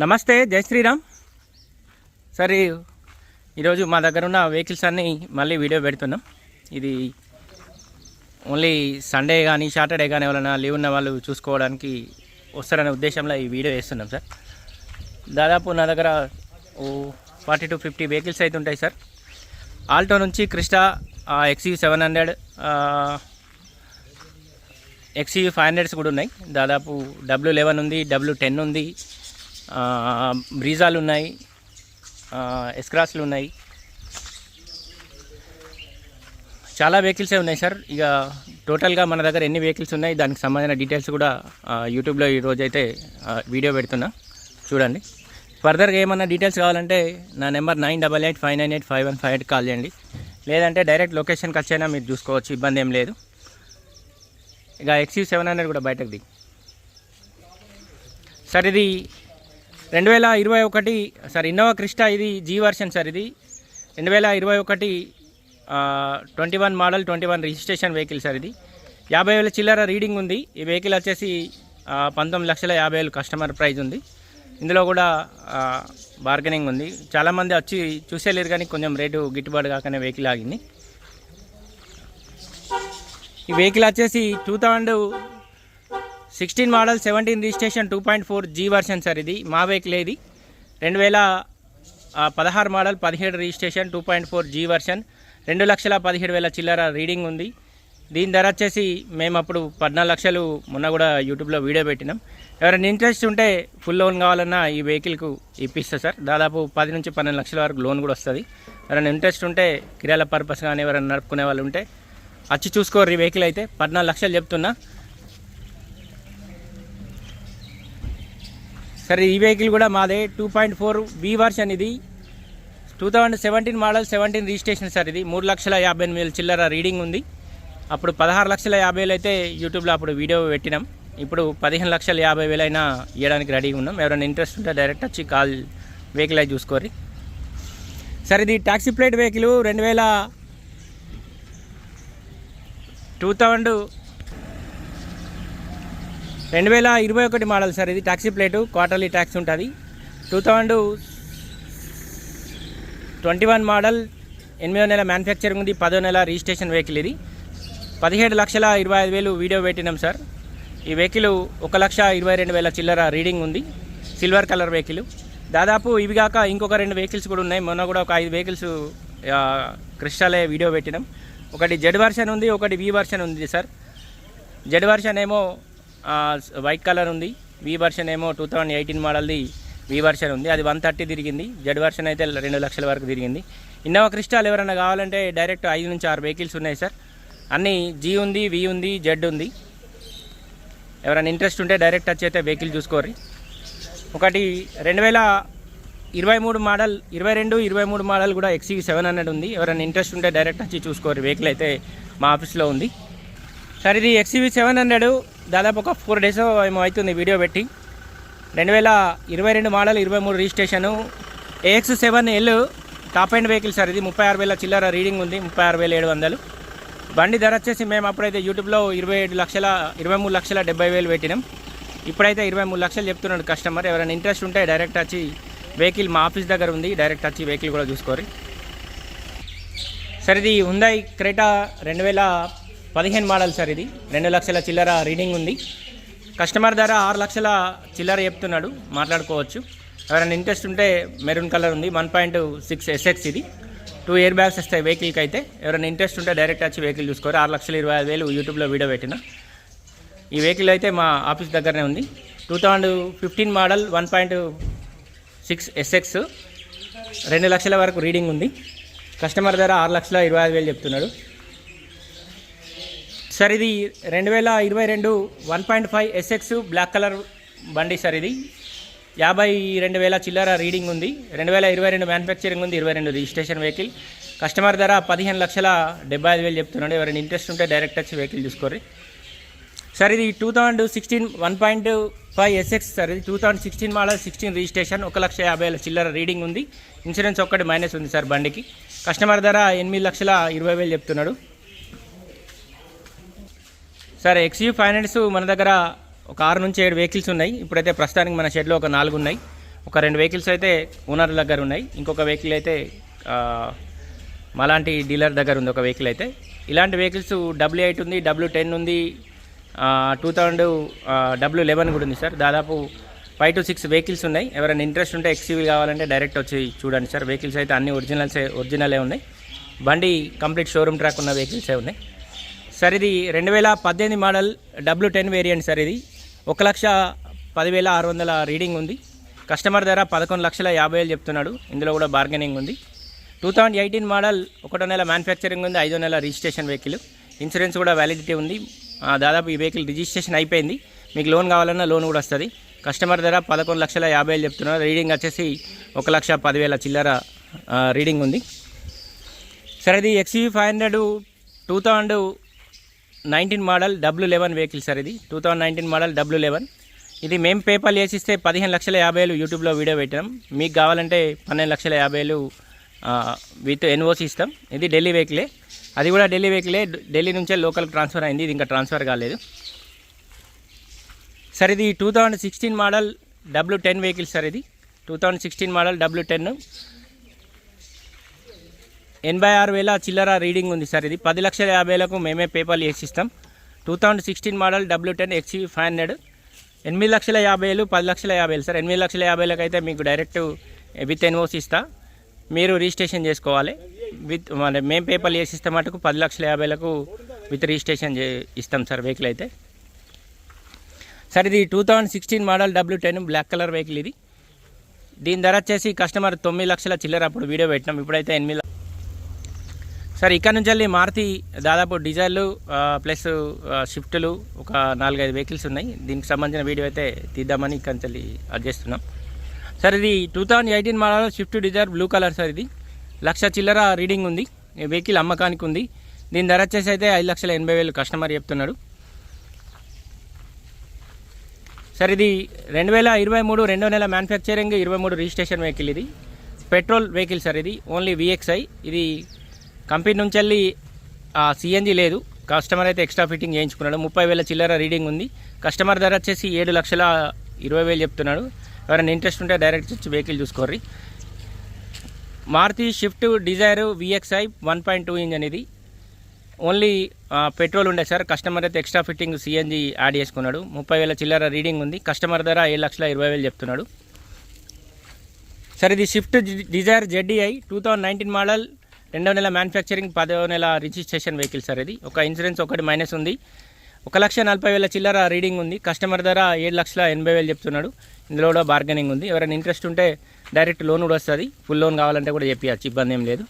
నమస్తే జై శ్రీరామ్. సార్ ఈరోజు మా దగ్గర ఉన్న వెహికల్స్ అన్నీ మళ్ళీ వీడియో పెడుతున్నాం. ఇది ఓన్లీ సండే కానీ సాటర్డే కానీ ఎవరైనా లీవ్ ఉన్న వాళ్ళు చూసుకోవడానికి వస్తారనే ఉద్దేశంలో ఈ వీడియో వేస్తున్నాం సార్. దాదాపు నా దగ్గర ఓ ఫార్టీ టు ఫిఫ్టీ వెహికల్స్ అయితే ఉంటాయి సార్. ఆల్టో నుంచి Crysta XUV seven hundred XUV five hundreds కూడా ఉన్నాయి. దాదాపు డబ్ల్యూ లెవెన్ ఉంది డబ్ల్యూ టెన్ ఉంది బ్రీజాలు ఉన్నాయి ఎస్క్రాస్లు ఉన్నాయి చాలా వెహికల్సే ఉన్నాయి సార్. ఇక టోటల్గా మన దగ్గర ఎన్ని వెహికల్స్ ఉన్నాయి దానికి సంబంధించిన డీటెయిల్స్ కూడా యూట్యూబ్లో ఈరోజు అయితే వీడియో పెడుతున్నా. చూడండి. ఫర్దర్గా ఏమన్నా డీటెయిల్స్ కావాలంటే నా number nine double eight five nine eight five one five eight call చేయండి. లేదంటే డైరెక్ట్ లొకేషన్కి వచ్చైనా మీరు చూసుకోవచ్చు ఇబ్బంది ఏం లేదు. ఇక ఎక్స్యూ సెవెన్ హండ్రెడ్ కూడా బయటకు దిగి. సార్ ఇది రెండు వేల ఇరవై ఒకటి సార్ ఇన్నోవా క్రిస్టా ఇది జీ వర్షన్ సార్ ఇది. రెండు వేల ఇరవై ఒకటి twenty one model twenty one registration vehicle sir ఇది. యాభై వేల చిల్లర రీడింగ్ ఉంది. ఈ వెహికల్ వచ్చేసి పంతొమ్మిది లక్షల యాభై వేలు కస్టమర్ ప్రైజ్ ఉంది. ఇందులో కూడా బార్గెనింగ్ ఉంది. చాలామంది వచ్చి చూసేలేరు కానీ కొంచెం రేటు గిట్టుబాటు కాకనే వెహికల్ ఆగింది. ఈ వెహికల్ వచ్చేసి two thousand sixteen model seventeen registration two point four G version sir ఇది. మా వెహికల్ ఇది రెండు వేల పదహారు మోడల్ పదిహేడు registration two point four G version. రెండు లక్షల పదిహేడు వేల చిల్లర రీడింగ్ ఉంది. దీని ధర వచ్చేసి మేము అప్పుడు పద్నాలుగు లక్షలు మొన్న కూడా యూట్యూబ్లో వీడియో పెట్టినాం. ఎవరైనా ఇంట్రెస్ట్ ఉంటే ఫుల్ లోన్ కావాలన్నా ఈ వెహికల్కు ఇప్పిస్తా సార్. దాదాపు పది నుంచి పన్నెండు లక్షల వరకు లోన్ కూడా వస్తుంది. ఎవరైనా ఇంట్రెస్ట్ ఉంటే కిరాల పర్పస్ కానీ ఎవరైనా నడుపుకునే వాళ్ళు ఉంటే వచ్చి చూసుకోరు ఈ వెహికల్ అయితే. పద్నాలుగు లక్షలు చెప్తున్నా. సరే ఈ వెహికల్ కూడా మాదే. Two point four B version ఇది. Two thousand seventeen model seventeen registration sir ఇది. మూడు లక్షల యాభై ఎనిమిది వేల చిల్లర రీడింగ్ ఉంది. అప్పుడు పదహారు లక్షల యాభై వేలు అయితే యూట్యూబ్లో అప్పుడు వీడియో పెట్టినాం. ఇప్పుడు పదిహేను లక్షల యాభై వేలైనా ఇవ్వడానికి రెడీగా ఉన్నాం. ఎవరైనా ఇంట్రెస్ట్ ఉంటే డైరెక్ట్ వచ్చి కాల్ వెహికల్ అయి చూసుకోరి సార్ ఇది ట్యాక్సీ ప్లేట్ వెహికల్ రెండు వేల టూ థౌజండ్ రెండు వేల ఇరవై ఒకటి మోడల్ సార్ ఇది. ట్యాక్సీ ప్లేటు క్వార్టర్లీ ట్యాక్స్ ఉంటుంది. Two thousand twenty one model ఎనిమిదో నెల మ్యానుఫ్యాక్చరింగ్ ఉంది పదో నెల రిజిస్ట్రేషన్ వెహికల్ ఇది. పదిహేడు లక్షల ఇరవై ఐదు వేలు వీడియో పెట్టినాం సార్. ఈ వెహికల్ ఒక లక్ష ఇరవై రెండు వేల చిల్లర రీడింగ్ ఉంది సిల్వర్ కలర్ వెహికల్. దాదాపు ఇవి కాక ఇంకొక రెండు వెహికల్స్ కూడా ఉన్నాయి. మొన్న కూడా ఒక ఐదు వెహికల్స్ క్రిస్టాలే వీడియో పెట్టినాం. ఒకటి జెడ్ వర్షన్ ఉంది ఒకటి వి వర్షన్ ఉంది సార్. జెడ్ వర్షన్ ఏమో వైట్ కలర్ ఉంది. వి వర్షన్ ఏమో టూ థౌజండ్ ఎయిటీన్ మోడల్ది వి వర్షన్ ఉంది. అది వన్ థర్టీ తిరిగింది. జెడ్ వర్షన్ అయితే రెండు లక్షల వరకు తిరిగింది. ఇన్నోవా క్రిస్టాల్ ఎవరైనా కావాలంటే డైరెక్ట్ ఐదు నుంచి ఆరు వెహికల్స్ ఉన్నాయి సార్. అన్నీ జీ ఉంది వి ఉంది జెడ్ ఉంది. ఎవరైనా ఇంట్రెస్ట్ ఉంటే డైరెక్ట్ వచ్చి అయితే వెహికల్ చూసుకోర్రి. ఒకటి రెండు వేల ఇరవై మూడు మోడల్ ఇరవై రెండు ఇరవై మూడు మోడల్ కూడా ఎక్సీ సెవెన్ హండ్రెడ్ ఉంది. ఎవరైనా ఇంట్రెస్ట్ ఉంటే డైరెక్ట్ వచ్చి చూసుకోరు వెహికల్ అయితే మా ఆఫీస్లో ఉంది. సార్ ఇది ఎక్సీవీ సెవెన్ హండ్రెడ్ దాదాపు ఒక ఫోర్ డేస్ ఏమో అవుతుంది వీడియో పెట్టి. రెండు వేల ఇరవై రెండు మోడల్ ఇరవై మూడు registration. AX seven L top and vehicle sir ఇది ముప్పై ఆరు వేల చిల్లర రీడింగ్ ఉంది ముప్పై ఆరు వేల ఏడు వందలు. బండి ధర వచ్చేసి మేము అప్పుడైతే యూట్యూబ్లో ఇరవై ఏడు లక్షల ఇరవై మూడు లక్షల డెబ్బై వేలు పెట్టినాం. ఇప్పుడైతే ఇరవై మూడు లక్షలు చెప్తున్నాడు కస్టమర్ ఎవరైనా ఇంట్రెస్ట్ ఉంటే డైరెక్ట్ వచ్చి వెహికల్ మా ఆఫీస్ దగ్గర ఉంది డైరెక్ట్ వచ్చి వెహికల్ కూడా చూసుకోరు సార్ ఇది ఉందాయి క్రేటా రెండు వేల పదిహేను మోడల్ సార్ ఇది. రెండు లక్షల చిల్లర రీడింగ్ ఉంది. కస్టమర్ ధర ఆరు లక్షల చిల్లర చెప్తున్నాడు. మాట్లాడుకోవచ్చు. ఎవరైనా ఇంట్రెస్ట్ ఉంటే మెరూన్ కలర్ ఉంది. వన్ పాయింట్ సిక్స్ ఎస్ఎక్స్ ఇది. టూ ఇయర్ బ్యాగ్స్ వస్తాయి వెహికల్కి అయితే. ఎవరైనా ఇంట్రెస్ట్ ఉంటే డైరెక్ట్ వచ్చి వెహికల్ చూసుకోరు. ఆరు లక్షల ఇరవై ఐదు వేలు యూట్యూబ్లో వీడియో పెట్టిన. ఈ వెహికల్ అయితే మా ఆఫీస్ దగ్గరనే ఉంది. Two thousand fifteen model one point six SX. రెండు లక్షల వరకు రీడింగ్ ఉంది. కస్టమర్ ధర ఆరు లక్షల ఇరవై ఐదు వేలు చెప్తున్నాడు. సార్ ఇది రెండు వేల ఇరవై రెండు one point five SX black colour బండి సార్ ఇది. యాభై రెండు వేల చిల్లర రీడింగ్ ఉంది. రెండు వేల ఇరవై రెండు మ్యానుఫ్యాక్చరింగ్ ఉంది ఇరవై రెండు రిజిస్ట్రేషన్ వెహికల్. కస్టమర్ ధర పదిహేను లక్షల డెబ్బై ఐదు వేలు చెప్తున్నాడు. ఎవరైనా ఇంట్రెస్ట్ ఉంటే డైరెక్ట్ వచ్చి వెహికల్ చూసుకోరు సార్ ఇది two thousand sixteen one point five SX sir. ఇది two thousand sixteen model sixteen registration ఒక లక్ష యాభై వేల చిల్లర రీడింగ్ ఉంది. ఇన్సూరెన్స్ ఒక్కటి మైనస్ ఉంది సార్ బండికి. కస్టమర్ ధర ఎనిమిది లక్షల ఇరవై వేలు చెప్తున్నాడు. సార్ ఎక్స్యూ ఫైనాన్స్ మన దగ్గర ఒక ఆరు నుంచి ఏడు వెహికల్స్ ఉన్నాయి. ఇప్పుడైతే ప్రస్తుతానికి మన షెడ్లో ఒక నాలుగు ఉన్నాయి. ఒక రెండు వెహికల్స్ అయితే ఓనర్ దగ్గర ఉన్నాయి. ఇంకొక వెహికల్ అయితే మాలాంటి డీలర్ దగ్గర ఉంది ఒక వెహికల్ అయితే. ఇలాంటి వెహికల్స్ డబ్ల్యూ ఎయిట్ ఉంది డబ్ల్యూ టెన్ ఉంది టూ థౌజండ్ డబ్ల్యూ లెవెన్ కూడా ఉంది సార్ దాదాపు ఫైవ్ టు సిక్స్ వెహికల్స్ ఉన్నాయి. ఎవరైనా ఇంట్రెస్ట్ ఉంటే ఎక్స్యూవీ కావాలంటే డైరెక్ట్ వచ్చి చూడండి సార్ వెహికల్స్ అయితే అన్ని ఒరిజినల్సే ఒరిజినలే ఉన్నాయి. బండి కంప్లీట్ షోరూమ్ ట్రాక్ ఉన్న వెహికల్సే ఉన్నాయి. సార్ ఇది రెండు వేల పద్దెనిమిది model W ten variant sir ఇది. ఒక లక్ష పదివేల ఆరు వందల రీడింగ్ ఉంది. కస్టమర్ ధర పదకొండు లక్షల యాభై వేలు చెప్తున్నాడు. ఇందులో కూడా బార్గెనింగ్ ఉంది. టూ థౌజండ్ ఎయిటీన్ మోడల్ ఒకటో నెల మ్యానుఫ్యాక్చరింగ్ ఉంది. ఐదో నెల రిజిస్ట్రేషన్ వెహికల్. ఇన్సూరెన్స్ కూడా వ్యాలిడిటీ ఉంది. దాదాపు ఈ వెహికల్ రిజిస్ట్రేషన్ అయిపోయింది. మీకు లోన్ కావాలన్నా లోన్ కూడా వస్తుంది. కస్టమర్ ధర పదకొండు లక్షల యాభై వేలు చెప్తున్నారు రీడింగ్ వచ్చేసి ఒక లక్ష పదివేల చిల్లర రీడింగ్ ఉంది. సరే ఇది XUV five hundred two thousand nineteen model W eleven vehicle sir ఇది. Two thousand nineteen model W eleven. ఇది మేము పేపర్లు వేసిస్తే పదిహేను లక్షల యాభై వేలు యూట్యూబ్లో వీడియో పెట్టాం. మీకు కావాలంటే పన్నెండు లక్షల యాభై వేలు విత్ ఎన్ఓసి ఇస్తాం. ఇది ఢిల్లీ వెహికలే. అది కూడా ఢిల్లీ వెహికలే. ఢిల్లీ నుంచే లోకల్కి ట్రాన్స్ఫర్ అయింది. ఇది ఇంకా ట్రాన్స్ఫర్ కాలేదు. సార్ ఇది two thousand sixteen model W ten vehicle sir ఇది. Two thousand sixteen model W ten. ఎనభై ఆరు వేల చిల్లర రీడింగ్ ఉంది సార్ ఇది. పది లక్షల యాభైలకు మేమే పేపర్లు చేసిస్తాం two thousand sixteen model W ten XUV five hundred. ఎనిమిది లక్షల యాభై వేలు పది లక్షల యాభై వేలు సార్. ఎనిమిది లక్షల యాభై వేలకు అయితే మీకు డైరెక్ట్ విత్ ఎన్ఓసి ఇస్తా. మీరు రిజిస్ట్రేషన్ చేసుకోవాలి. విత్ మన మేము పేపర్లు చేసిస్తే మటుకు పది లక్షల యాభైలకు విత్ రిజిస్ట్రేషన్ చే ఇస్తాం సార్ వెహికల్ అయితే. సార్ ఇది two thousand sixteen model W ten black colour vehicle ఇది. దీని ధర వచ్చేసి కస్టమర్ తొమ్మిది లక్షల చిల్లర అప్పుడు వీడియో పెట్టినాం. ఇప్పుడైతే ఎనిమిది సార్ ఇక్కడ నుంచి వెళ్ళి మారుతి దాదాపు డీజైర్లు ప్లస్ షిఫ్ట్లు ఒక నాలుగైదు వెహికల్స్ ఉన్నాయి. దీనికి సంబంధించిన వీడియో అయితే తీద్దామని ఇక్కడ నుంచి వెళ్ళి అది చేస్తున్నాం. సార్ ఇది two thousand eighteen model Swift Dzire blue colour sir ఇది. లక్ష చిల్లర రీడింగ్ ఉంది. వెహికల్ అమ్మకానికి ఉంది. దీని ధర వచ్చేసి అయితే ఐదు లక్షల ఎనభై వేలు కస్టమర్ చెప్తున్నాడు. సార్ ఇది రెండు వేల ఇరవై మూడు రెండో నెల మ్యానుఫ్యాక్చరింగ్ ఇరవై మూడు రిజిస్ట్రేషన్ వెహికల్ ఇది. పెట్రోల్ వెహికల్ సార్ ఇది. ఓన్లీ విఎక్స్ఐ ఇది కంపెనీ నుంచి వెళ్ళి సిఎన్జి లేదు. కస్టమర్ అయితే ఎక్స్ట్రా ఫిట్టింగ్ చేయించుకున్నాడు. ముప్పై వేల చిల్లర రీడింగ్ ఉంది. కస్టమర్ ధర వచ్చేసి ఏడు లక్షల ఇరవై వేలు చెప్తున్నాడు. ఎవరైనా ఇంట్రెస్ట్ ఉంటే డైరెక్ట్ వచ్చి vehicle చూసుకోర్రి. Maruti Swift Dzire VXI one point two engine ఇది ఓన్లీ పెట్రోల్ ఉండే సార్. కస్టమర్ అయితే ఎక్స్ట్రా ఫిట్టింగ్ సిఎన్జి యాడ్ చేసుకున్నాడు. ముప్పై వేల చిల్లర రీడింగ్ ఉంది. కస్టమర్ ధర ఏడు లక్షల ఇరవై వేలు చెప్తున్నాడు. సార్ ఇది Swift Dzire ZDI two thousand nineteen model. రెండవ నెల మ్యానుఫ్యాక్చరింగ్ పదవ నెల రిజిస్ట్రేషన్ వెహికల్ సార్ ఇది. ఒక ఇన్సూరెన్స్ ఒకటి మైనస్ ఉంది. ఒక లక్ష నలభై వేల చిల్లర రీడింగ్ ఉంది. కస్టమర్ ధర ఏడు లక్షల ఎనభై వేలు చెప్తున్నాడు. ఇందులో కూడా బార్గెనింగ్ ఉంది. ఎవరైనా ఇంట్రెస్ట్ ఉంటే డైరెక్ట్ లోన్ కూడా వస్తుంది. ఫుల్ లోన్ కావాలంటే కూడా చెప్పచ్చు ఇబ్బంది ఏం లేదు.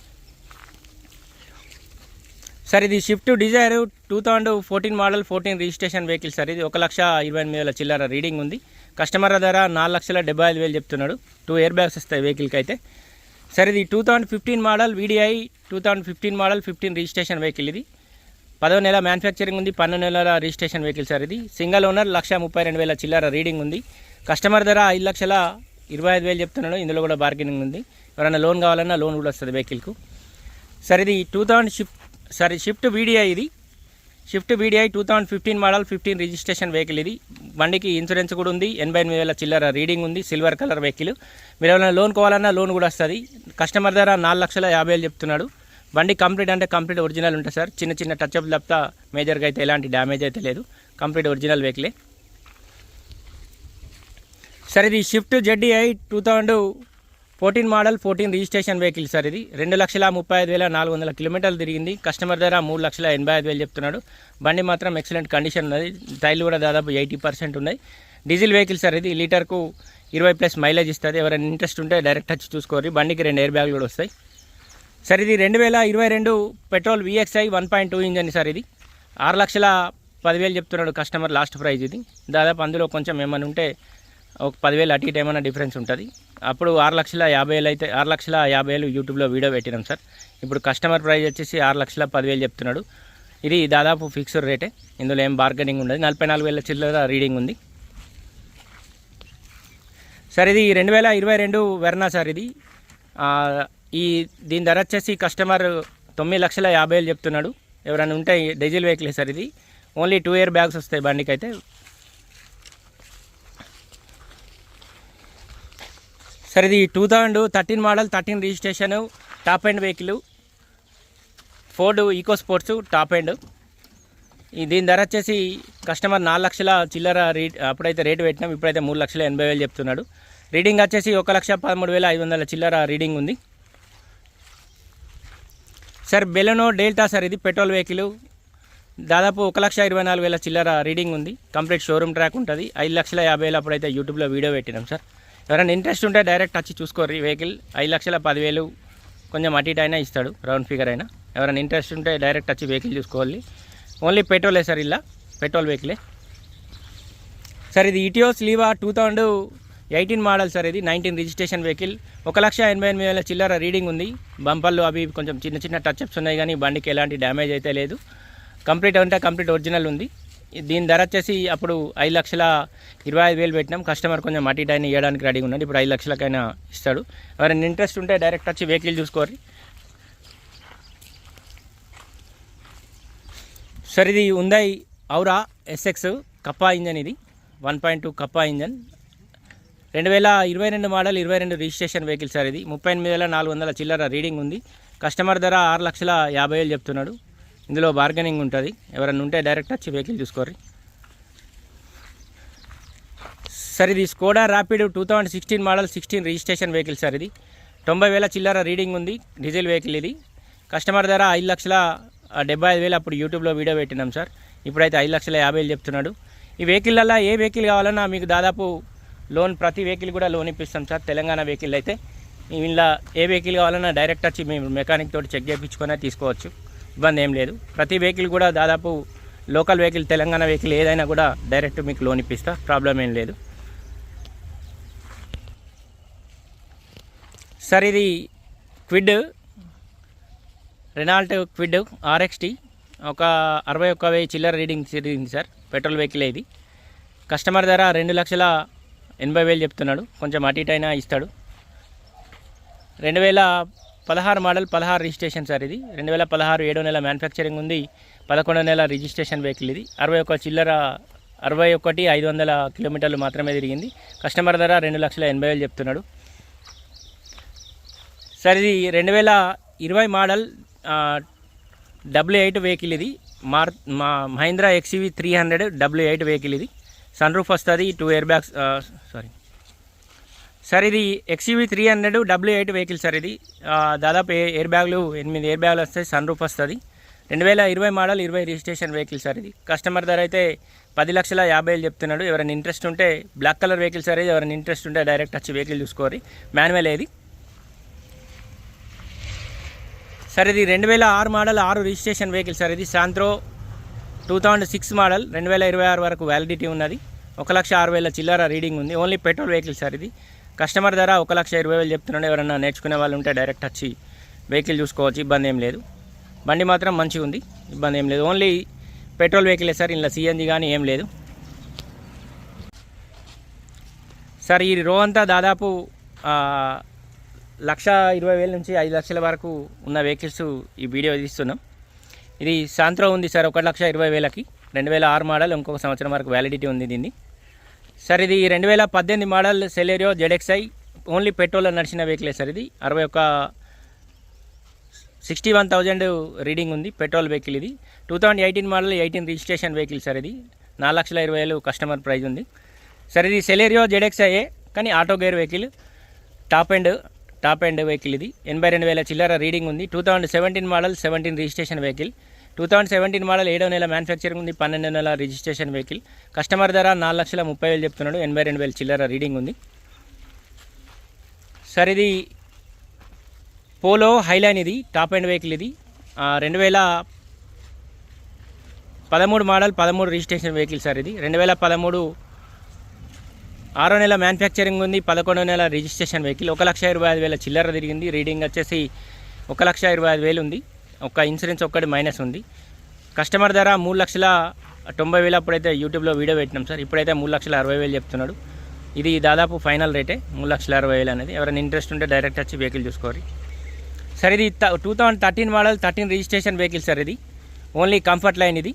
సార్ ఇది Swift Dzire two thousand fourteen model fourteen registration vehicle sir ఇది ఒక లక్ష ఇరవై ఎనిమిది వేల చిల్లర రీడింగ్ ఉంది. కస్టమర్ ధర నాలుగు లక్షల డెబ్బై ఐదు వేలు చెప్తున్నాడు. టూ ఇయర్ బ్యాగ్స్ వస్తాయి వెహికల్కి అయితే. సార్ ఇది two thousand fifteen model VDI two thousand fifteen model fifteen registration vehicle ఇది. పదో నెల మ్యానుఫ్యాక్చరింగ్ ఉంది పన్నెండు నెలల రిజిస్ట్రేషన్ వెహికల్ సార్ ఇది. సింగల్ ఓనర్ లక్ష ముప్పై రెండు వేల చిల్లర రీడింగ్ ఉంది. కస్టమర్ ధర ఐదు లక్షల ఇరవై ఐదు వేలు చెప్తున్నాడు ఇందులో కూడా బార్గెనింగ్ ఉంది. ఎవరైనా లోన్ కావాలన్నా లోన్ కూడా వస్తుంది వెహికల్కు. సార్ ఇది two thousand Swift sorry Swift VDI ఇది. Swift VDI two thousand fifteen model fifteen registration vehicle ఇది. బండికి ఇన్సూరెన్స్ కూడా ఉంది. ఎనభై ఎనిమిది వేల చిల్లర రీడింగ్ ఉంది. Silver colour vehicle. మీరు ఏమైనా లోన్ కావాలన్నా లోన్ కూడా వస్తుంది. కస్టమర్ ధర నాలుగు లక్షల యాభై వేలు చెప్తున్నాడు. బండి కంప్లీట్ అంటే కంప్లీట్ ఒరిజినల్ ఉంటుంది సార్. చిన్న చిన్న టచ్అప్ తప్ప మేజర్గా అయితే ఎలాంటి డ్యామేజ్ అయితే లేదు. కంప్లీట్ ఒరిజినల్ వెహికలే. సార్ ఇది Swift ZDI two thousand fourteen model fourteen registration vehicle sir ఇది. రెండు లక్షల ముప్పై ఐదు వేల నాలుగు వందల కిలోమీటర్లు తిరిగింది. కస్టమర్ ధర మూడు లక్షల ఎనభై ఐదు వేలు చెప్తున్నాడు. బండి మాత్రం ఎక్సలెంట్ కండిషన్ ఉన్నది. టైర్లు కూడా దాదాపు ఎయిటీ పర్సెంట్ ఉన్నాయి. డీజిల్ వెహికల్ సార్ ఇది. లీటర్కు ఇరవై ప్లస్ మైలేజ్ ఇస్తుంది. ఎవరైనా ఇంట్రెస్ట్ ఉంటే డైరెక్ట్ వచ్చి చూసుకోరు బండికి రెండు ఎయిర్ బ్యాగులు కూడా వస్తాయి. సార్ ఇది రెండు వేల ఇరవై రెండు petrol VXI one point two engine sir ఇది. ఆరు లక్షల పదివేలు చెప్తున్నాడు కస్టమర్ లాస్ట్ ప్రైజ్ ఇది. దాదాపు అందులో కొంచెం ఏమైనా ఉంటే ఒక పదివేలు అటు ఇటు ఏమైనా డిఫరెన్స్ ఉంటుంది. అప్పుడు ఆరు లక్షల యాభై వేలు అయితే ఆరు లక్షల యాభై వేలు యూట్యూబ్లో వీడియో పెట్టినాం సార్. ఇప్పుడు కస్టమర్ ప్రైస్ వచ్చేసి ఆరు లక్షల పదివేలు చెప్తున్నాడు. ఇది దాదాపు ఫిక్స్డ్ రేటే. ఇందులో ఏం బార్గెనింగ్ ఉండదు. నలభై నాలుగు వేల చిల్లర రీడింగ్ ఉంది. సార్ ఇది రెండు వేల ఇరవై రెండు వెర్నా సార్ ఇది. ఈ దీని ధర వచ్చేసి కస్టమర్ తొమ్మిది లక్షల యాభై వేలు చెప్తున్నాడు. ఎవరైనా ఉంటే డీజిల్ వెహికలే సార్ ఇది. ఓన్లీ టూ ఇయర్ బ్యాగ్స్ వస్తాయి బండికి అయితే సార్ ఇది two thousand thirteen model thirteen registration top end vehicle Ford Eco Sports top end దీని ధర వచ్చేసి కస్టమర్ నాలుగు లక్షల చిల్లర రేట్ అప్పుడైతే రేటు పెట్టినాం ఇప్పుడైతే మూడు లక్షల ఎనభై వేలు చెప్తున్నాడు. రీడింగ్ వచ్చేసి ఒక లక్ష పదమూడు వేల ఐదు వందల చిల్లర రీడింగ్ ఉంది. సార్ బెలెనో డెల్టా సార్ ఇది పెట్రోల్ వెహికల్. దాదాపు ఒక లక్ష ఇరవై నాలుగు వేల చిల్లర రీడింగ్ ఉంది. కంప్లీట్ షోరూమ్ ట్రాక్ ఉంటుంది. ఐదు లక్షల యాభై వేలు అప్పుడైతే యూట్యూబ్లో వీడియో పెట్టినాం సార్. ఎవరైనా ఇంట్రెస్ట్ ఉంటే డైరెక్ట్ వచ్చి చూసుకోర్రి వెహికల్ ఐదు లక్షల పదివేలు కొంచెం అటు ఇటు అయినా ఇస్తాడు రౌండ్ ఫిగర్ అయినా. ఎవరైనా ఇంట్రెస్ట్ ఉంటే డైరెక్ట్ వచ్చి వెహికల్ చూసుకోవాలి. ఓన్లీ పెట్రోలే సార్ ఇలా పెట్రోల్ వెహికలే సార్ ఇది Etios Liva two thousand eighteen model sir ఇది నైన్టీన్ రిజిస్ట్రేషన్ వెహికల్ ఒక లక్ష ఎనభై ఎనిమిది వేల చిల్లర రీడింగ్ ఉంది. బంపర్లు అవి కొంచెం చిన్న చిన్న టచ్అప్స్ ఉన్నాయి కానీ బండికి ఎలాంటి డ్యామేజ్ అయితే లేదు. కంప్లీట్ అంటే కంప్లీట్ ఒరిజినల్ ఉంది. దీని ధర వచ్చేసి అప్పుడు ఐదు లక్షల ఇరవై ఐదు వేలు పెట్టినాం. కస్టమర్ కొంచెం మట్టి టైన్ ఇవ్వడానికి రెడీగా ఉన్నాడు. ఇప్పుడు ఐదు లక్షలకైనా ఇస్తాడు. ఎవరైనా ఇంట్రెస్ట్ ఉంటే డైరెక్ట్ వచ్చి వెహికల్ చూసుకోరు సార్ ఇది ఉందాయి ఔరా ఎస్ఎక్స్ కప్పా ఇంజన్ ఇది. One point two Kappa engine. రెండు వేల ఇరవై రెండు మోడల్ ఇరవై రెండు రిజిస్ట్రేషన్ వెహికల్ సార్ ఇది. ముప్పై ఎనిమిది వేల నాలుగు వందల చిల్లర రీడింగ్ ఉంది. కస్టమర్ ధర ఆరు లక్షల యాభై వేలు చెప్తున్నాడు. ఇందులో బార్గెనింగ్ ఉంటుంది. ఎవరైనా ఉంటే డైరెక్ట్ వచ్చి వెహికల్ చూసుకోరు సార్ ఇది Skoda Rapid two thousand sixteen model sixteen registration vehicle sir ఇది. తొంభై వేల చిల్లర రీడింగ్ ఉంది డీజిల్ వెహికల్ ఇది. కస్టమర్ ధర ఐదు లక్షల డెబ్బై ఐదు వేలు అప్పుడు యూట్యూబ్లో వీడియో పెట్టినాం సార్. ఇప్పుడైతే ఐదు లక్షల యాభై వేలు చెప్తున్నాడు. ఈ వెహికల్లలో ఏ వెహికల్ కావాలన్నా మీకు దాదాపు లోన్ ప్రతి వెహికల్ కూడా లోన్ ఇప్పిస్తాం సార్ తెలంగాణ వెహికల్ అయితే. ఇలా ఏ వెహికల్ కావాలన్నా డైరెక్ట్ వచ్చి మేము మెకానిక్ తోటి చెక్ చేయించుకునే తీసుకోవచ్చు. ఇబ్బంది ఏం లేదు. ప్రతి వెహికల్ కూడా దాదాపు లోకల్ వెహికల్ తెలంగాణ వెహికల్ ఏదైనా కూడా డైరెక్ట్ మీకు లోన్ ఇప్పిస్తా. ప్రాబ్లం ఏం లేదు. సార్ ఇది క్విడ్ రెనాల్ట్ క్విడ్ ఆర్ఎక్స్టీ. ఒక అరవై ఒక్క వెయ్యి చిల్లర రీడింగ్ తిరిగింది సార్ పెట్రోల్ వెహికల్ ఇది. కస్టమర్ ధర రెండు లక్షల ఎనభై వేలు చెప్తున్నాడు. కొంచెం అటు ఇటు అయినా ఇస్తాడు. రెండు వేల పదహారు మోడల్ పదహారు రిజిస్ట్రేషన్ సార్ ఇది. రెండు వేల పదహారు ఏడో నెల మ్యానుఫ్యాక్చరింగ్ ఉంది. పదకొండో నెల రిజిస్ట్రేషన్ వెహికల్ ఇది. అరవై ఒక చిల్లర అరవై ఒకటి ఐదు వందల కిలోమీటర్లు మాత్రమే తిరిగింది. కస్టమర్ ధర రెండు లక్షల ఎనభై వేలు చెప్తున్నాడు. సార్ ఇది రెండు వేల ఇరవై మోడల్ డబ్ల్యూ ఎయిట్ వెహికల్ ఇది. మార్ మా Mahindra XUV three hundred W eight vehicle ఇది. సన్ రూఫ్ వస్తుంది two air bags sorry. Sir ఇది XUV three hundred W eight vehicle sir ఇది. దాదాపు ఏ- ఎయిర్ బ్యాగ్లు ఎనిమిది ఎయిర్ బ్యాగ్లు వస్తాయి సన్ రూఫ్ వస్తుంది. రెండు వేల ఇరవై మోడల్ ఇరవై రిజిస్ట్రేషన్ వెహికల్ సార్ ఇది. కస్టమర్ ధర అయితే పది లక్షల యాభై వేలు చెప్తున్నాడు. ఎవరైనా ఇంట్రెస్ట్ ఉంటే బ్లాక్ కలర్ వెహికల్ సార్ ఇది. ఎవరైనా ఇంట్రెస్ట్ ఉంటే డైరెక్ట్ వచ్చి వెహికల్ చూసుకోరి మాన్యువల్ ఏది సార్ ఇది రెండు వేల ఆరు మోడల్ ఆరు రిజిస్ట్రేషన్ వెహికల్ సార్ ఇది. Santro two thousand six model రెండు వేల ఇరవై ఆరు వరకు వ్యాలిడిటీ ఉన్నది. ఒక లక్ష ఆరు వేల చిల్లర రీడింగ్ ఉంది. ఓన్లీ పెట్రోల్ వెహికల్ సార్ ఇది. కస్టమర్ ధర ఒక లక్ష ఇరవై వేలు చెప్తున్నాడు. ఎవరైనా నేర్చుకునే వాళ్ళు ఉంటే డైరెక్ట్ వచ్చి వెహికల్ చూసుకోవచ్చు. ఇబ్బంది ఏం లేదు. బండి మాత్రం మంచిగా ఉంది. ఇబ్బంది ఏం లేదు. ఓన్లీ పెట్రోల్ వెహికలే సార్. ఇందులో సిఎన్జి కానీ ఏం లేదు. సార్ ఈ రో అంతా దాదాపు లక్ష ఇరవై వేల నుంచి ఐదు లక్షల వరకు ఉన్న వెహికల్స్ ఈ వీడియో తీస్తున్నాం. ఇది శాంత్రో ఉంది సార్. ఒక లక్ష ఇరవై వేలకి రెండు వేల ఆరు మోడల్. ఇంకొక సంవత్సరం వరకు వ్యాలిడిటీ ఉంది దీన్ని. సార్ ఇది రెండు వేల పద్దెనిమిది model Celerio ZXI only petrol నడిచిన వెహికలే సార్ ఇది. అరవై ఒక సిక్స్టీ వన్ థౌజండ్ రీడింగ్ ఉంది పెట్రోల్ వెహికల్ ఇది. Two thousand eighteen model eighteen registration vehicle sir ఇది. నాలుగు లక్షల ఇరవై వేలు కస్టమర్ ప్రైజ్ ఉంది. సార్ ఇది సెలేరియో జెడెక్స్ఐఏ కానీ auto gear vehicle. Top end top end vehicle ఇది. ఎనభై రెండు వేల చిల్లర రీడింగ్ ఉంది. Two thousand seventeen model seventeen registration vehicle. Two thousand seventeen model ఏడో నెల మ్యానుఫ్యాక్చరింగ్ ఉంది పన్నెండు నెల రిజిస్ట్రేషన్ వెహికల్ కస్టమర్ ధర నాలుగు లక్షల ముప్పై వేలు చెప్తున్నాడు ఎనభై రెండు వేల చిల్లర రీడింగ్ ఉంది. సార్ ఇది పోలో హైలైన్ ఇది టాప్ ఎండ్ వెహికల్ ఇది. రెండు వేల పదమూడు మోడల్ పదమూడు రిజిస్ట్రేషన్ వెహికల్ సార్ ఇది. రెండు వేల పదమూడు ఆరో నెల మ్యానుఫ్యాక్చరింగ్ ఉంది పదకొండో నెల రిజిస్ట్రేషన్ వెహికల్ ఒక లక్ష ఇరవై ఐదు వేల చిల్లర తిరిగింది. రీడింగ్ వచ్చేసి ఒక లక్ష ఇరవై ఐదు వేలు ఉంది. ఒక ఇన్సూరెన్స్ ఒక్కటి మైనస్ ఉంది. కస్టమర్ ధర మూడు లక్షల తొంభై వేలు అప్పుడైతే యూట్యూబ్లో వీడియో పెట్టినాం సార్. ఇప్పుడైతే మూడు లక్షల అరవై వేలు చెప్తున్నాడు. ఇది దాదాపు ఫైనల్ రేటే మూడు లక్షల అరవై వేలు అనేది. ఎవరైనా ఇంట్రెస్ట్ ఉంటే డైరెక్ట్ వచ్చి వెహికల్ చూసుకోవాలి సార్ ఇది two thousand thirteen model thirteen registration vehicle sir ఇది. ఓన్లీ కంఫర్ట్ లైన్ ఇది.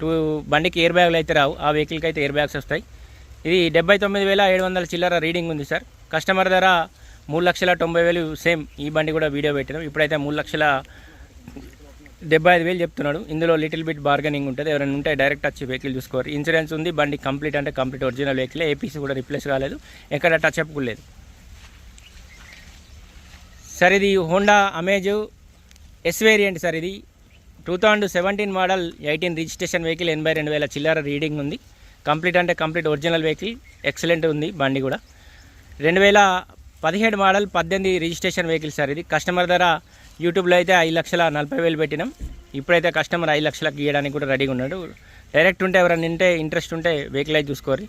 టూ బండికి ఎయిర్ బ్యాగ్లు అయితే రావు. ఆ వెహికల్కి అయితే ఎయిర్ బ్యాగ్స్ వస్తాయి. ఇది డెబ్బై తొమ్మిది వేల ఏడు వందల చిల్లర రీడింగ్ ఉంది సార్. కస్టమర్ ధర మూడు లక్షల తొంభై వేలు సేమ్. ఈ బండి కూడా వీడియో పెట్టినాం. ఇప్పుడైతే మూడు లక్షల డెబ్బై ఐదు వేలు చెప్తున్నాడు. ఇందులో లిటిల్ బిట్ బార్గెనింగ్ ఉంటుంది. ఎవరైనా ఉంటే డైరెక్ట్ వచ్చి వెహికల్ చూసుకోరు. ఇన్సూరెన్స్ ఉంది బండి కంప్లీట్ అంటే కంప్లీట్ ఒరిజినల్ వెహికల్ ఏపీసీ కూడా రిప్లేస్ కాలేదు. ఎక్కడ టచ్ అప్ కూడా లేదు. సార్ ఇది Honda Amaze S variant sir ఇది. Two thousand seventeen model eighteen registration vehicle ఎనభై రెండు వేల చిల్లర రీడింగ్ ఉంది. కంప్లీట్ అంటే కంప్లీట్ ఒరిజినల్ వెహికల్ ఎక్సలెంట్ ఉంది బండి కూడా. రెండు వేల పదిహేడు మోడల్ పద్దెనిమిది రిజిస్ట్రేషన్ వెహికల్ సార్ ఇది. కస్టమర్ ధర యూట్యూబ్లో అయితే ఐదు లక్షల నలభై వేలు పెట్టినాం. ఇప్పుడైతే కస్టమర్ ఐదు లక్షలకు గీయడానికి కూడా రెడీగా ఉన్నాడు. డైరెక్ట్ ఉంటే ఎవరైనా ఉంటే ఇంట్రెస్ట్ ఉంటే వెహికల్ అయితే చూసుకోరు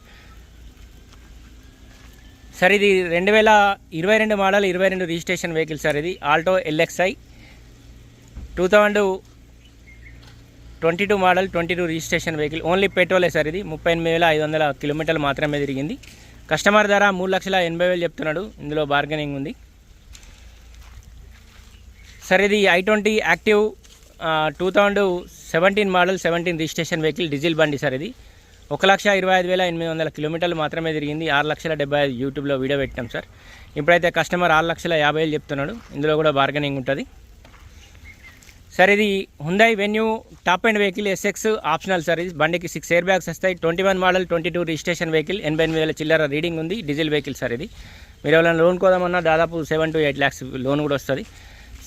సార్ ఇది రెండు వేల ఇరవై రెండు మోడల్ ఇరవై రెండు రిజిస్ట్రేషన్ వెహికల్ సార్ ఇది. Alto LXI. Two thousand twenty two model twenty two registration vehicle. Only పెట్రోలే sir ఇది. ముప్పై ఎనిమిది వేల ఐదు వందల కిలోమీటర్లు మాత్రమే తిరిగింది. కస్టమర్ ధర మూడు లక్షల ఎనభై వేలు చెప్తున్నాడు. ఇందులో బార్గెనింగ్ ఉంది. సార్ ఇది I twenty Active two thousand seventeen model seventeen registration vehicle diesel బండి సార్ ఇది. ఒక లక్ష ఇరవై ఐదు వేల ఎనిమిది వందల కిలోమీటర్లు మాత్రమే తిరిగింది. ఆరు లక్షల డెబ్బై ఐదు యూట్యూబ్లో వీడియో పెట్టాం సార్. ఇప్పుడైతే కస్టమర్ ఆరు లక్షల యాభై వేలు చెప్తున్నాడు. ఇందులో కూడా బార్గెనింగ్ ఉంటుంది. సార్ ఇది Hyundai Venue top end vehicle SX optional sir ఇది. బండికి సిక్స్ ఎయిర్ బ్యాగ్స్ వస్తాయి. Twenty one model twenty two registration vehicle ఎనభై ఎనిమిది వేల చిల్లర రీడింగ్ ఉంది. డీజిల్ వెహికల్ సార్ ఇది. మీరు ఎవరైనా లోన్ కోదామన్నా దాదాపు seven to eight lakhs loan కూడా వస్తుంది.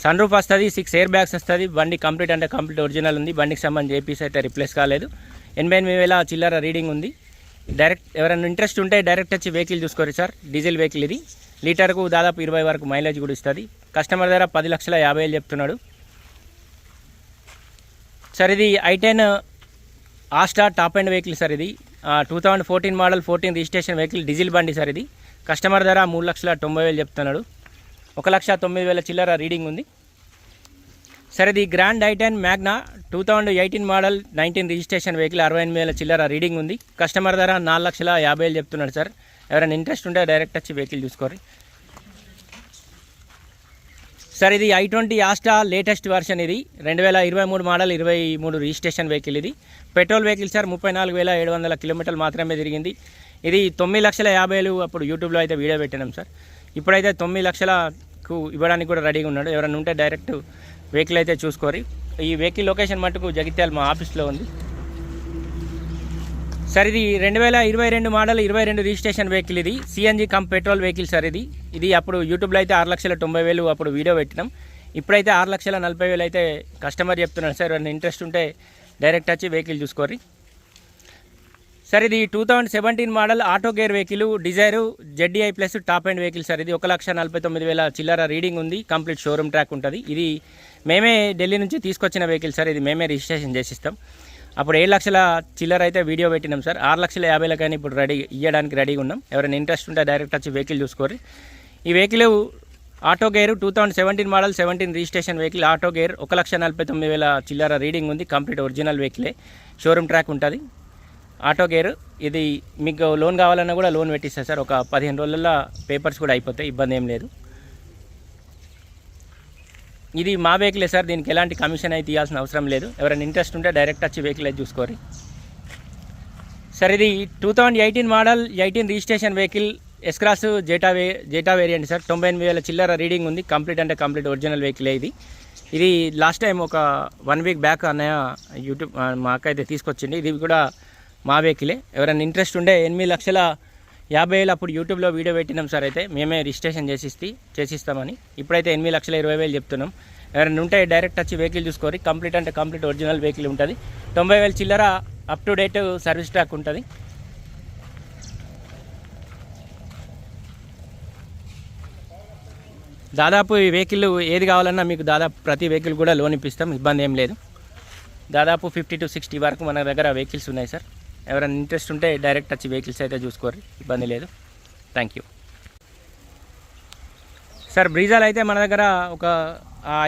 సన్ రూఫ్ వస్తుంది సిక్స్ ఎయిర్ బ్యాగ్స్ వస్తుంది బండి కంప్లీట్ అంటే కంప్లీట్ ఒరిజినల్ ఉంది. బండికి సంబంధించి ఏపీస్ అయితే రిప్లేస్ కాలేదు. ఎనభై ఎనిమిది వేల చిల్లర రీడింగ్ ఉంది. డైరెక్ట్ ఎవరైనా ఇంట్రెస్ట్ ఉంటే డైరెక్ట్ వచ్చి వెహికల్ చూసుకోరు సార్. డీజిల్ వెహికల్ ఇది. లీటర్కు దాదాపు ఇరవై వరకు మైలేజ్ కూడా ఇస్తుంది. కస్టమర్ ధర పది లక్షల యాభై వేలు చెప్తున్నాడు. సార్ ఇది I ten Asta top end vehicle sir ఇది. Two thousand fourteen model fourteen registration vehicle diesel బండి సార్ ఇది. కస్టమర్ ధర మూడు లక్షల తొంభై వేలు చెప్తున్నాడు. ఒక లక్ష తొమ్మిది వేల చిల్లర రీడింగ్ ఉంది. సార్ ఇది Grand I ten Magna two thousand eighteen model nineteen registration vehicle అరవై ఎనిమిది వేల చిల్లర రీడింగ్ ఉంది. కస్టమర్ ధర నాలుగు లక్షల యాభై వేలు చెప్తున్నాడు సార్. ఎవరైనా ఇంట్రెస్ట్ ఉంటే డైరెక్ట్ వచ్చి వెహికల్ చూసుకోరు సార్ ఇది I twenty Asta latest version ఇది. రెండు వేల ఇరవై మూడు మోడల్ ఇరవై మూడు రిజిస్ట్రేషన్ వెహికల్ ఇది. పెట్రోల్ వెహికల్ సార్ ముప్పై నాలుగు వేల ఏడు వందల కిలోమీటర్లు మాత్రమే తిరిగింది. ఇది తొమ్మిది లక్షల యాభై వేలు అప్పుడు యూట్యూబ్లో అయితే వీడియో పెట్టినాం సార్. ఇప్పుడైతే తొమ్మిది లక్షల మీకు ఇవ్వడానికి కూడా రెడీగా ఉన్నాడు. ఎవరైనా ఉంటే డైరెక్ట్ వెహికల్ అయితే చూసుకోరి. ఈ వెహికల్ లొకేషన్ మటుకు జగిత్యాల మా ఆఫీస్లో ఉంది. సార్ ఇది రెండు వేల ఇరవై రెండు మోడల్ ఇరవై రెండు రిజిస్ట్రేషన్ వెహికల్ ఇది. CNG cum petrol vehicle sir ఇది. ఇది అప్పుడు యూట్యూబ్లో అయితే ఆరు లక్షల తొంభై వేలు అప్పుడు వీడియో పెట్టినాం. ఇప్పుడైతే ఆరు లక్షల నలభై వేలు అయితే కస్టమర్ చెప్తున్నాడు సార్. ఎవరైనా ఇంట్రెస్ట్ ఉంటే డైరెక్ట్ వచ్చి వెహికల్ చూసుకోరి సార్ ఇది two thousand seventeen model auto gear vehicle Dzire ZDI plus top end vehicle sir. ఇది ఒక లక్ష నలభై తొమ్మిది వేల చిల్లర రీడింగ్ ఉంది కంప్లీట్ షోరూమ్ ట్రాక్ ఉంటుంది. ఇది మేమే ఢిల్లీ నుంచి తీసుకొచ్చిన వెహికల్ సార్ ఇది మేమే రిజిస్ట్రేషన్ చేసిస్తాం. అప్పుడు ఏడు లక్షల చిల్లర అయితే వీడియో పెట్టినాం సార్. ఆరు లక్షల యాభైల కానీ ఇప్పుడు రెడీ ఇవ్వడానికి రెడీగా ఉన్నాం. ఎవరైనా ఇంట్రెస్ట్ ఉంటే డైరెక్ట్ వచ్చి వెహికల్ చూసుకోరు ఈ vehicle auto gear two thousand seventeen model seventeen registration vehicle auto gear ఒక లక్ష నలభై తొమ్మిది వేల చిల్లర రీడింగ్ ఉంది కంప్లీట్ ఒరిజినల్ వెహికలే. షోరూమ్ ట్రాక్ ఉంటుంది. Auto gear. ఇది మీకు లోన్ కావాలన్నా కూడా లోన్ పెట్టిస్తా సార్. ఒక పదిహేను రోజుల్లో పేపర్స్ కూడా అయిపోతాయి. ఇబ్బంది ఏం లేదు. ఇది మా వెహికలే సార్. దీనికి ఎలాంటి కమిషన్ అయితే ఇవ్వాల్సిన అవసరం లేదు. ఎవరైనా ఇంట్రెస్ట్ ఉంటే డైరెక్ట్ వచ్చి వెహికల్ అయితే చూసుకోరు సార్ ఇది two thousand eighteen model eighteen registration vehicle. S Cross Zeta వే జేటా వేరియంట్ సార్. తొంభై ఎనిమిది వేల చిల్లర రీడింగ్ ఉంది. కంప్లీట్ అంటే కంప్లీట్ ఒరిజినల్ వెహికలే ఇది. ఇది లాస్ట్ టైం ఒక వన్ వీక్ బ్యాక్ అన్నయ్య యూట్యూబ్ మా అక్క అయితే తీసుకొచ్చింది ఇది కూడా మా వెహికలే. ఎవరైనా ఇంట్రెస్ట్ ఉండే ఎనిమిది లక్షల యాభై వేలు అప్పుడు యూట్యూబ్లో వీడియో పెట్టినాం సార్ అయితే. మేమే రిజిస్ట్రేషన్ చేసిస్తే చేసిస్తామని. ఇప్పుడైతే ఎనిమిది లక్షల ఇరవై వేలు చెప్తున్నాం. ఎవరైనా ఉంటే డైరెక్ట్ వచ్చి వెహికల్ చూసుకోరు కంప్లీట్ అంటే కంప్లీట్ ఒరిజినల్ వెహికల్ ఉంటుంది. తొంభై వేల చిల్లర up to date service track ఉంటుంది. దాదాపు ఈ వెహికల్ ఏది కావాలన్నా మీకు దాదాపు ప్రతి వెహికల్ కూడా లోన్ ఇప్పిస్తాం. ఇబ్బంది ఏం లేదు. దాదాపు ఫిఫ్టీ టు సిక్స్టీ వరకు మన దగ్గర వెహికల్స్ ఉన్నాయి సార్. ఎవరైనా ఇంట్రెస్ట్ ఉంటే డైరెక్ట్ వచ్చి వెహికల్స్ అయితే చూసుకోరు ఇబ్బంది లేదు. థ్యాంక్ యూ సార్ బ్రీజాలు అయితే మన దగ్గర ఒక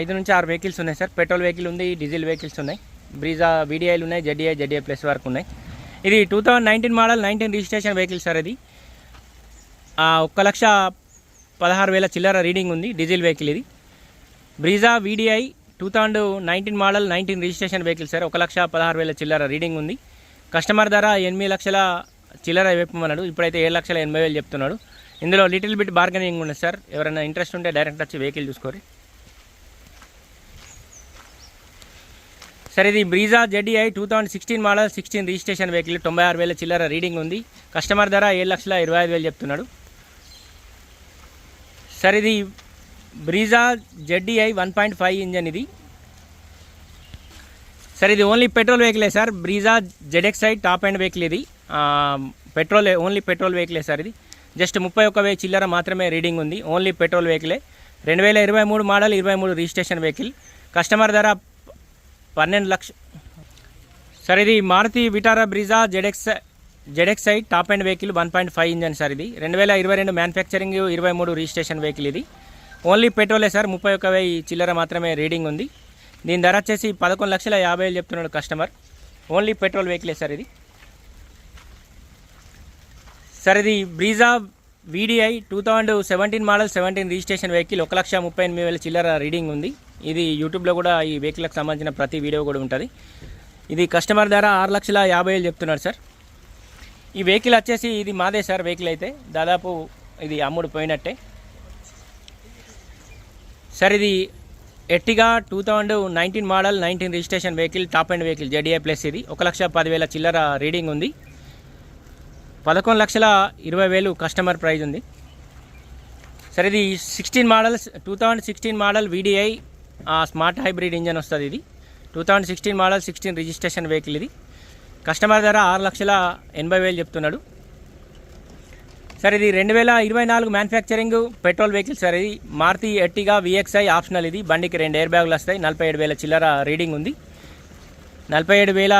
ఐదు నుంచి ఆరు వెహికల్స్ ఉన్నాయి సార్. పెట్రోల్ వెహికల్ ఉంది డీజిల్ వెహికల్స్ ఉన్నాయి. బ్రీజా వీడిఐలు ఉన్నాయి జెడ్డీఐ జెడ్డీఐ ప్లస్ వరకు ఉన్నాయి. ఇది two thousand nineteen model nineteen registration vehicle sir ఇది. ఒక్క లక్ష పదహారు వేల చిల్లర రీడింగ్ ఉంది డీజిల్ వెహికల్ ఇది. Brezza VDI two thousand nineteen model nineteen registration vehicle sir ఒక లక్ష పదహారు వేల చిల్లర రీడింగ్ ఉంది. కస్టమర్ ధర ఎనిమిది లక్షల చిల్లర వేపమన్నాడు ఇప్పుడైతే ఏడు లక్షల ఎనభై వేలు చెప్తున్నాడు. ఇందులో లిటిల్ బిట్ బార్గెనింగ్ ఉన్నది సార్. ఎవరైనా ఇంట్రెస్ట్ ఉంటే డైరెక్ట్ వచ్చి వెహికల్ చూసుకోరు. సార్ ఇది Brezza ZDI two thousand sixteen model sixteen registration vehicle తొంభై ఆరు వేల చిల్లర రీడింగ్ ఉంది. కస్టమర్ ధర ఏడు లక్షల ఇరవై ఐదు వేలు చెప్తున్నాడు. సార్ ఇది Brezza ZDI one point five engine ఇది. సార్ ఇది only petrol వెహికలే sir. Brezza ZXI top end vehicle ఇది. పెట్రోల్ ఓన్లీ పెట్రోల్ వెహికలే సార్ ఇది. జస్ట్ ముప్పై ఒక్క వెయ్యి చిల్లర మాత్రమే రీడింగ్ ఉంది. ఓన్లీ పెట్రోల్ వెహికలే. రెండు వేల ఇరవై మూడు మోడల్ ఇరవై మూడు రిజిస్ట్రేషన్ వెహికల్. కస్టమర్ ధర పన్నెండు లక్ష సార్ ఇది Maruti Vitara Brezza ZX ZXI top end vehicle one point five engine sir ఇది. రెండు వేల ఇరవై రెండు మ్యానుఫ్యాక్చరింగ్ ఇరవై మూడు రిజిస్ట్రేషన్ వెహికల్ ఇది. ఓన్లీ పెట్రోలే సార్. ముప్పై ఒక్క వెయ్యి చిల్లర మాత్రమే రీడింగ్ ఉంది. దీని ధర వచ్చేసి పదకొండు లక్షల యాభై వేలు చెప్తున్నాడు కస్టమర్. ఓన్లీ పెట్రోల్ వెహికలే సార్ ఇది. సార్ ఇది Brezza VDI two thousand seventeen model seventeen registration vehicle ఒక లక్ష ముప్పై ఎనిమిది వేల చిల్లర రీడింగ్ ఉంది. ఇది యూట్యూబ్లో కూడా ఈ వెహికల్కి సంబంధించిన ప్రతి వీడియో కూడా ఉంటుంది. ఇది కస్టమర్ ధర ఆరు లక్షల యాభై వేలు చెప్తున్నాడు సార్. ఈ వెహికల్ వచ్చేసి ఇది మాదే సార్ వెహికల్ అయితే. దాదాపు ఇది అమ్ముడు పోయినట్టే. సార్ ఇది Ertiga two thousand nineteen model nineteen registration vehicle top end vehicle ZDI plus ఇది. ఒక లక్ష పదివేల చిల్లర రీడింగ్ ఉంది. పదకొండు లక్షల ఇరవై వేలు కస్టమర్ ప్రైజ్ ఉంది. సరే ఇది sixteen model two thousand sixteen model VDI smart hybrid engine వస్తుంది ఇది. Two thousand sixteen model sixteen registration vehicle ఇది. కస్టమర్ ధర ఆరు లక్షల ఎనభై వేలు చెప్తున్నాడు. సార్ ఇది రెండు వేల ఇరవై నాలుగు మ్యానుఫ్యాక్చరింగ్ పెట్రోల్ వెహికల్ సార్. ఇది మారుతి ఎట్టిగా విఎక్స్ఐ ఆప్షనల్ ఇది. బండికి రెండు ఎయిర్ బ్యాగులు వస్తాయి. నలభై ఏడు వేల చిల్లర రీడింగ్ ఉంది. నలభై ఏడు వేల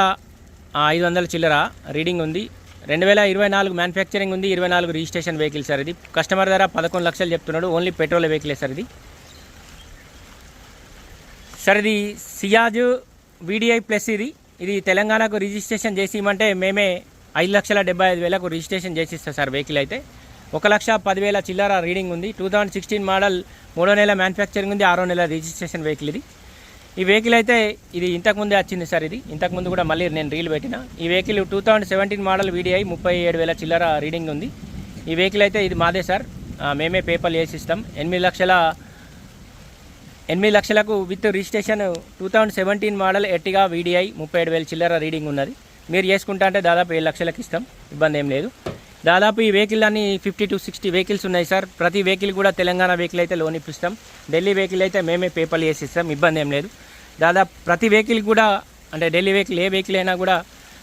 ఐదు వందల చిల్లర రీడింగ్ ఉంది. రెండు వేల ఇరవై నాలుగు మ్యానుఫ్యాక్చరింగ్ ఉంది. ఇరవై నాలుగు రిజిస్ట్రేషన్ వెహికల్ సార్ ఇది. కస్టమర్ ధర పదకొండు లక్షలు చెప్తున్నాడు. ఓన్లీ పెట్రోల్ వెహికలే సార్ ఇది. సార్ ఇది సియాజ్ వీడిఐ ప్లస్ ఇది. ఇది తెలంగాణకు రిజిస్ట్రేషన్ చేసి ఇవ్వమంటే మేమే ఐదు లక్షల డెబ్బై ఐదు వేలకు రిజిస్ట్రేషన్ చేసిస్తా సార్ వెహికల్ అయితే. ఒక లక్ష పదివేల చిల్లర రీడింగ్ ఉంది. టూ థౌజండ్ సిక్స్టీన్ మోడల్ మూడో నెల మ్యానుఫ్యాక్చరింగ్ ఉంది. ఆరో నెల రిజిస్ట్రేషన్ వెహికల్ ఇది. ఈ వెహికల్ అయితే ఇది ఇంతకుముందే వచ్చింది సార్ ఇది. ఇంతకుముందు కూడా మళ్ళీ నేను రీల్ పెట్టిన. ఈ vehicle two thousand seventeen model VDI ముప్పై ఏడు వేల చిల్లర రీడింగ్ ఉంది. ఈ వెహికల్ అయితే ఇది మాదే సార్. మేమే పేపర్లు వేసి ఇస్తాం ఎనిమిది లక్షల ఎనిమిది లక్షలకు with registration two thousand seventeen model Ertiga VDI ముప్పై ఏడు వేల చిల్లర రీడింగ్ ఉన్నది. మీరు చేసుకుంటా అంటే దాదాపు ఏడు లక్షలకు ఇస్తాం. ఇబ్బంది ఏం లేదు. దాదాపు ఈ వెహికల్ అన్ని ఫిఫ్టీ టు సిక్స్టీ వెహికల్స్ ఉన్నాయి సార్. ప్రతి వెహికల్ కూడా తెలంగాణ వెహికల్ అయితే లోన్ ఇప్పిస్తాం. ఢిల్లీ వెహికల్ అయితే మేమే పేపర్లు చేసి ఇస్తాం. ఇబ్బంది ఏం లేదు. దాదాపు ప్రతి వెహికల్ కూడా అంటే ఢిల్లీ వెహికల్ ఏ వెహికల్ అయినా కూడా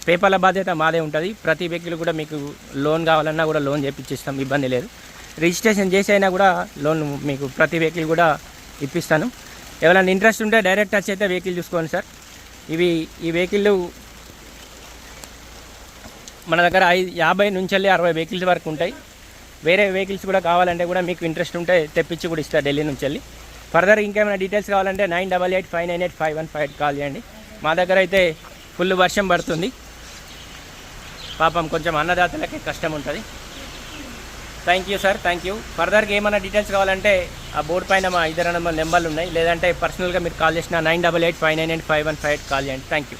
పేపర్ల బాధ్యత మాదే ఉంటుంది. ప్రతి వెహికల్ కూడా మీకు లోన్ కావాలన్నా కూడా లోన్ చేపించిస్తాం ఇబ్బంది లేదు. రిజిస్ట్రేషన్ చేసి అయినా కూడా లోన్ మీకు ప్రతి వెహికల్ కూడా ఇప్పిస్తాను. ఎవరైనా ఇంట్రెస్ట్ ఉంటే డైరెక్ట్ వచ్చి అయితే వెహికల్ చూసుకోండి సార్. ఇవి ఈ వెహికల్ మన దగ్గర ఐదు యాభై నుంచి వెళ్ళి అరవై వెహికల్స్ వరకు ఉంటాయి. వేరే వెహికల్స్ కూడా కావాలంటే కూడా మీకు ఇంట్రెస్ట్ ఉంటే తెప్పించి కూడా ఇస్తారు ఢిల్లీ నుంచి వెళ్ళి ఫర్దర్ ఇంకేమైనా డీటెయిల్స్ కావాలంటే nine double eight five nine eight five one five call చేయండి. మా దగ్గర అయితే ఫుల్ వర్షం పడుతుంది. పాపం కొంచెం అన్నదాతలకి కష్టం ఉంటుంది. Thank you sir thank you ఫర్దర్గా ఏమైనా డీటెయిల్స్ కావాలంటే ఆ బోర్డు పైన మా ఇద్దరు నెంబర్లు ఉన్నాయి. లేదంటే పర్సనల్గా మీరు కాల్ చేసిన nine double eight five nine eight five one five call చేయండి. Thank you